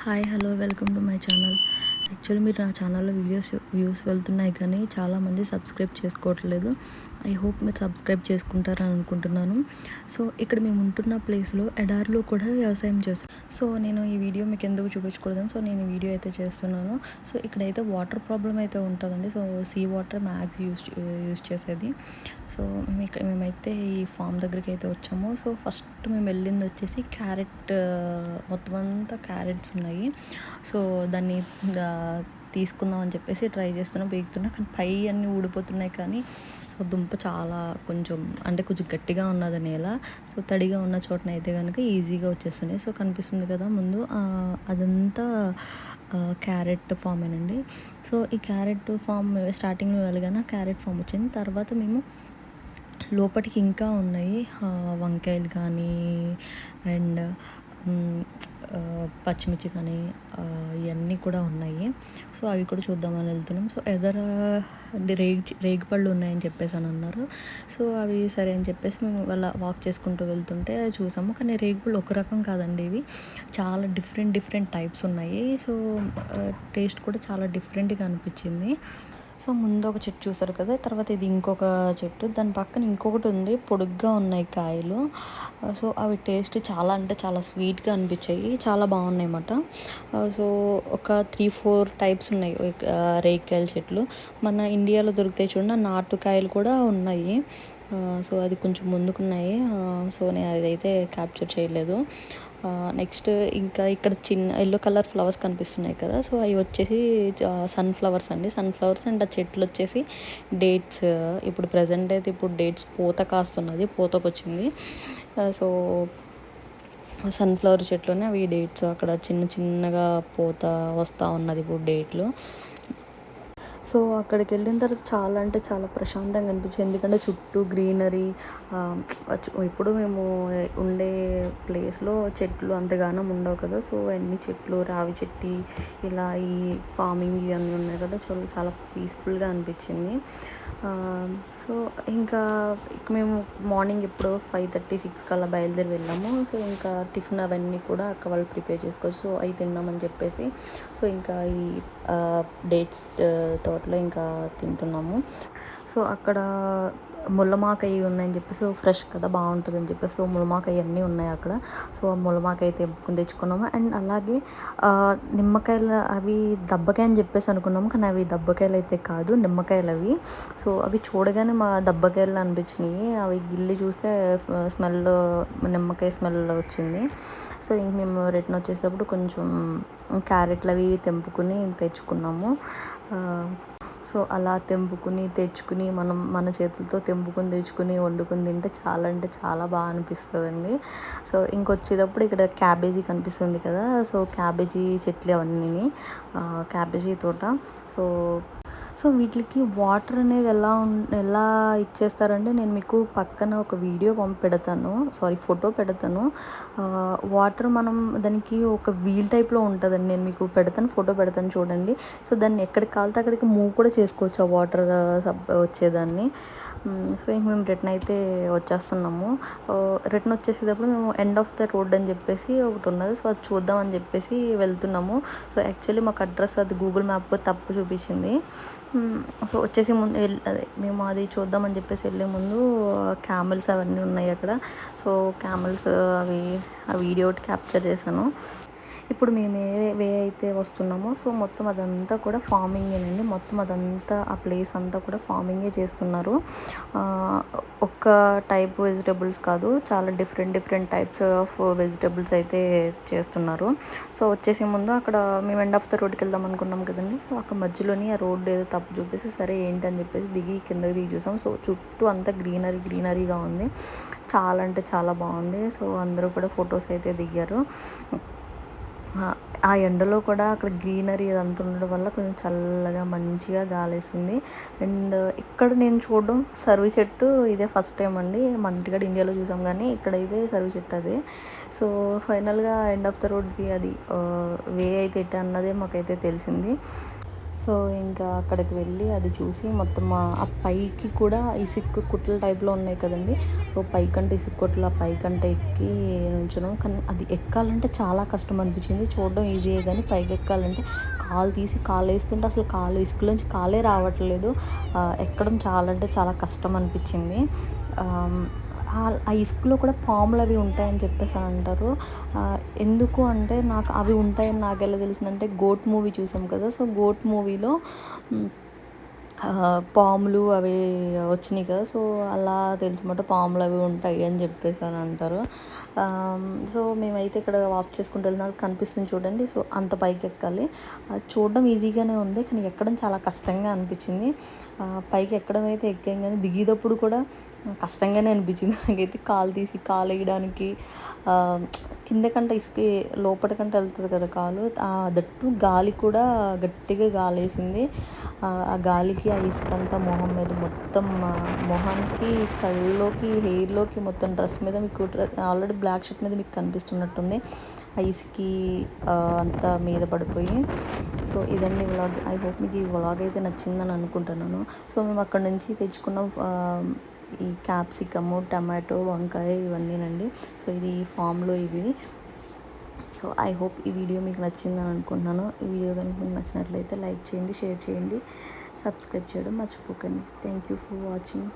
Hi hello welcome to my channel. Actually మీరు నా ఛానల్లో వీడియోస్ వ్యూస్ వెళ్తున్నాయి కానీ చాలామంది సబ్స్క్రైబ్ చేసుకోవట్లేదు. ఐ హోప్ మీరు సబ్స్క్రైబ్ చేసుకుంటారని అనుకుంటున్నాను. సో ఇక్కడ మేము ఉంటున్న ప్లేస్లో ఎడారిలో కూడా వ్యవసాయం చేస్తాం సో నేను ఈ వీడియో మీకు ఎందుకు చూపించకూడదు సో నేను వీడియో అయితే చేస్తున్నాను. సో ఇక్కడైతే వాటర్ ప్రాబ్లం అయితే ఉంటుందండి. So sea water max use use చేసేది. సో మేము ఇక్కడ మేమైతే ఈ ఫామ్ దగ్గరికి అయితే వచ్చాము. సో ఫస్ట్ మేము వెళ్ళింది వచ్చేసి క్యారెట్ మొత్తం అంతా క్యారెట్స్ ఉన్నాయి. సో దాన్ని తీసుకుందాం అని చెప్పేసి ట్రై చేస్తున్నాం. బీగుతున్నా కానీ పై అన్నీ ఊడిపోతున్నాయి కానీ సో దుంప చాలా కొంచెం అంటే కొంచెం గట్టిగా ఉన్నది నేల. సో తడిగా ఉన్న చోటన అయితే కనుక ఈజీగా వచ్చేస్తున్నాయి. సో కనిపిస్తుంది కదా ముందు అదంతా క్యారెట్ ఫామ్ అండి సో ఈ క్యారెట్ ఫామ్ స్టార్టింగ్లో వెళ్ళగానే క్యారెట్ ఫామ్ వచ్చింది తర్వాత మేము లోపలికి ఇంకా ఉన్నాయి. వంకాయలు కానీ అండ్ పచ్చిమిర్చి కానీ ఇవన్నీ కూడా ఉన్నాయి. సో అవి కూడా చూద్దామని వెళ్తున్నాం. సో ఎదర రేగి రేగి పళ్ళు ఉన్నాయని చెప్పేసి అని అన్నారు. సో అవి సరే అని చెప్పేసి మేము వాళ్ళ వాక్ చేసుకుంటూ వెళ్తుంటే చూసాము. కానీ రేగి పళ్ళు ఒక రకం కాదండి ఇవి. చాలా డిఫరెంట్ డిఫరెంట్ టైప్స్ ఉన్నాయి. సో టేస్ట్ కూడా చాలా డిఫరెంట్గా అనిపించింది. సో ముందు ఒక చెట్టు చూసారు కదా తర్వాత ఇది ఇంకొక చెట్టు. దాని పక్కన ఇంకొకటి ఉంది పొడుగ్గా ఉన్నాయి కాయలు. సో అవి టేస్ట్ చాలా అంటే చాలా స్వీట్గా అనిపించాయి. చాలా బాగున్నాయి అన్నమాట. సో ఒక త్రీ ఫోర్ టైప్స్ ఉన్నాయి ఆ, రేగికాయల చెట్లు. మన ఇండియాలో దొరుకుతాయి చూడండి నాటుకాయలు కూడా ఉన్నాయి. సో అది కొంచెం ముందుకున్నాయి. సో నేను అదైతే క్యాప్చర్ చేయలేదు. నెక్స్ట్ ఇంకా ఇక్కడ చిన్న ఎల్లో కలర్ ఫ్లవర్స్ కనిపిస్తున్నాయి కదా సో అవి వచ్చేసి సన్ ఫ్లవర్స్ అండి. సన్ ఫ్లవర్స్ అండ్ ఆ చెట్లు వచ్చేసి డేట్స్ ఇప్పుడు ప్రజెంట్ అయితే ఇప్పుడు డేట్స్ పూత కాస్తున్నది పూతకొచ్చింది సో సన్ఫ్లవర్ చెట్లోనే అవి డేట్స్ అక్కడ చిన్న చిన్నగా పూత వస్తూ ఉన్నది ఇప్పుడు డేట్లు సో అక్కడికి వెళ్ళిన తర్వాత చాలా అంటే చాలా ప్రశాంతంగా అనిపించింది. ఎందుకంటే చుట్టూ గ్రీనరీ ఇప్పుడు మేము ఉండే ప్లేస్లో చెట్లు అంతగానం ఉండవు కదా. సో అన్ని చెట్లు రావి చెట్టి ఇలా ఈ ఫార్మింగ్ ఇవన్నీ ఉన్నాయి కదా. చాలా చాలా పీస్ఫుల్గా అనిపించింది. సో ఇంకా ఇక మేము మార్నింగ్ ఎప్పుడో ఫైవ్ థర్టీ సిక్స్ కల్లా బయలుదేరి వెళ్ళాము. సో ఇంకా టిఫిన్ అవన్నీ కూడా అక్క వాళ్ళు ప్రిపేర్ చేసుకోవచ్చు. సో అవి తిందామని చెప్పేసి. సో ఇంకా ఈ డేట్స్ తోటలో ఇంకా తింటున్నాము. సో అక్కడ ముల్లమాకాయ ఉన్నాయని చెప్పేసి సో ఫ్రెష్ కదా బాగుంటుంది అని చెప్పేసి సో ములమాకాయ అన్నీ ఉన్నాయి అక్కడ. సో ఆ ముల్లమాకాయ తెంపుకుని తెచ్చుకున్నాము. అండ్ అలాగే నిమ్మకాయలు అవి దబ్బకాయ అని చెప్పేసి అనుకున్నాము కానీ అవి దబ్బకాయలు అయితే కాదు నిమ్మకాయలు అవి. సో అవి చూడగానే మా దబ్బకాయలు అనిపించినాయి. అవి గిల్లి చూస్తే స్మెల్ నిమ్మకాయ స్మెల్ వచ్చింది. సో ఇంక మేము రిటర్న్ వచ్చేటప్పుడు కొంచెం క్యారెట్లు అవి తెంపుకుని తెచ్చుకున్నాము. సో అలా తెంపుకుని తెచ్చుకుని మనం మన చేతులతో తెంపుకుని తెచ్చుకుని వండుకుని తింటే చాలా అంటే చాలా బాగా అనిపిస్తుందండి. సో ఇంకొచ్చేటప్పుడు ఇక్కడ క్యాబేజీ కనిపిస్తుంది కదా సో క్యాబేజీ చెట్లు అవన్నీ క్యాబేజీ తోట. సో సో వీటికి వాటర్ అనేది ఎలా ఉం- ఎలా ఇచ్చేస్తారంటే నేను మీకు పక్కన ఒక వీడియో పంపి పెడతాను. సారీ ఫోటో పెడతాను. వాటర్ మనం దానికి ఒక వీల్ టైప్లో ఉంటుందండి. నేను మీకు పెడతాను ఫోటో పెడతాను చూడండి. సో దాన్ని ఎక్కడికి కాలితే అక్కడికి మూవ్ కూడా చేసుకోవచ్చు ఆ వాటర్ సబ్ వచ్చేదాన్ని. సో ఇంక మేము రిటర్న్ అయితే వచ్చేస్తున్నాము. రిటర్న్ వచ్చేసేటప్పుడు మేము ఎండ్ ఆఫ్ ద రోడ్ అని చెప్పేసి ఒకటి ఉన్నది. సో అది చూద్దాం అని చెప్పేసి వెళ్తున్నాము. సో యాక్చువల్లీ మాకు అడ్రస్ అది గూగుల్ మ్యాప్ తప్పు చూపించింది. సో వచ్చేసి ముందు అదే మేము అది చూద్దామని చెప్పేసి వెళ్ళే ముందు క్యామెల్స్ అవన్నీ ఉన్నాయి అక్కడ. సో క్యామెల్స్ అవి ఆ వీడియో క్యాప్చర్ చేశాను. ఇప్పుడు మేము ఏ వే అయితే వస్తున్నామో సో మొత్తం అదంతా కూడా ఫార్మింగేనండి. మొత్తం అదంతా ఆ ప్లేస్ అంతా కూడా ఫార్మింగే చేస్తున్నారు. ఒక్క టైప్ వెజిటబుల్స్ కాదు చాలా different different types of vegetables అయితే చేస్తున్నారు. సో వచ్చేసి ముందు అక్కడ మేము ఎండ్ ఆఫ్ ద రోడ్కి వెళ్దాం అనుకున్నాం కదండి. సో అక్కడ మధ్యలోని ఆ రోడ్ ఏదో తప్పు చూపేసి సరే ఏంటి అని చెప్పేసి దిగి కిందకి దిగి చూసాం సో చుట్టూ అంతా గ్రీనరీ గ్రీనరీగా ఉంది. చాలా అంటే చాలా బాగుంది. సో అందరూ కూడా ఫొటోస్ అయితే దిగారు. ఆ- ఎండలో కూడా అక్కడ గ్రీనరీ అదంతా ఉండడం వల్ల కొంచెం చల్లగా మంచిగా గాలేస్తుంది అండ్ ఇక్కడ నేను చూడడం సర్వి చెట్టు ఇదే ఫస్ట్ టైం అండి. మన ఇంటికాడ ఇండియాలో చూసాం కానీ ఇక్కడ ఇదే సర్వి చెట్టు అదే. సో ఫైనల్గా ఎండ్ ఆఫ్ ద రోడ్ది అది వే అయితే ఎట్ట అన్నదే మాకైతే తెలిసింది. సో ఇంకా అక్కడికి వెళ్ళి అది చూసి మొత్తం ఆ- ఆ పైకి కూడా ఇసుక్కు కుట్ల టైప్లో ఉన్నాయి కదండి. సో పైకంటే ఇసుక కుట్లు ఆ పైకంటే ఎక్కి నుంచున్నాం. కానీ అది ఎక్కాలంటే చాలా కష్టం అనిపించింది. చూడడం ఈజీయే కానీ పైకి ఎక్కాలంటే కాలు తీసి కాలు వేస్తుంటే అసలు కాలు ఇసుకలోంచి కాలే రావట్లేదు. ఎక్కడం చాలా అంటే చాలా కష్టం అనిపించింది. ఆ- ఇసుకలో కూడా పాములు అవి ఉంటాయని చెప్పేసి అని అంటారు. ఎందుకు అంటే నాకు అవి ఉంటాయని నాకు ఎలా తెలిసిందంటే గోట్ మూవీ చూసాం కదా సో గోట్ మూవీలో పాములు అవి వచ్చినాయి కదా సో అలా తెలిసినమాట పాములు అవి ఉంటాయి అని చెప్పేసి అని అంటారు. సో మేమైతే ఇక్కడ వాక్ చేసుకుంటూ వెళ్ళినా కనిపిస్తుంది చూడండి సో అంత పైకి ఎక్కాలి. అది చూడడం ఈజీగానే ఉంది కానీ ఎక్కడం చాలా కష్టంగా అనిపించింది. పైకి ఎక్కడం అయితే ఎక్కాం కానీ దిగేటప్పుడు కూడా కష్టంగానే అనిపించింది. నాకైతే కాలు తీసి కాలు వేయడానికి కింద కంటే ఇసుక లోపల కంటే వెళ్తుంది కదా కాలు. దట్టు గాలి కూడా గట్టిగా గాలేసింది. ఆ గాలికి ఆ ఇసుక అంతా మొహం మీద మొత్తం మొహానికి కళ్ళలోకి హెయిర్లోకి మొత్తం డ్రెస్ మీద మీకు ఆల్రెడీ బ్లాక్ షర్ట్ మీద మీకు కనిపిస్తున్నట్టుంది. ఆ ఇసుకి అంతా మీద పడిపోయి. సో ఇదండి వ్లాగ్. ఐ హోప్ మీకు ఈ వ్లాగ్ అయితే నచ్చిందని అనుకుంటున్నాను. సో మేము అక్కడ నుంచి తెచ్చుకున్న ఈ క్యాప్సికము టమాటో వంకాయ ఇవన్నీనండి. సో ఇది ఈ ఫామ్లో ఇవి. సో ఐ హోప్ ఈ వీడియో మీకు నచ్చిందని అనుకుంటున్నాను. ఈ వీడియో కనుక మీకు నచ్చినట్లయితే లైక్ చేయండి షేర్ చేయండి సబ్స్క్రైబ్ చేయడం మర్చిపోకండి. Thank you for watching.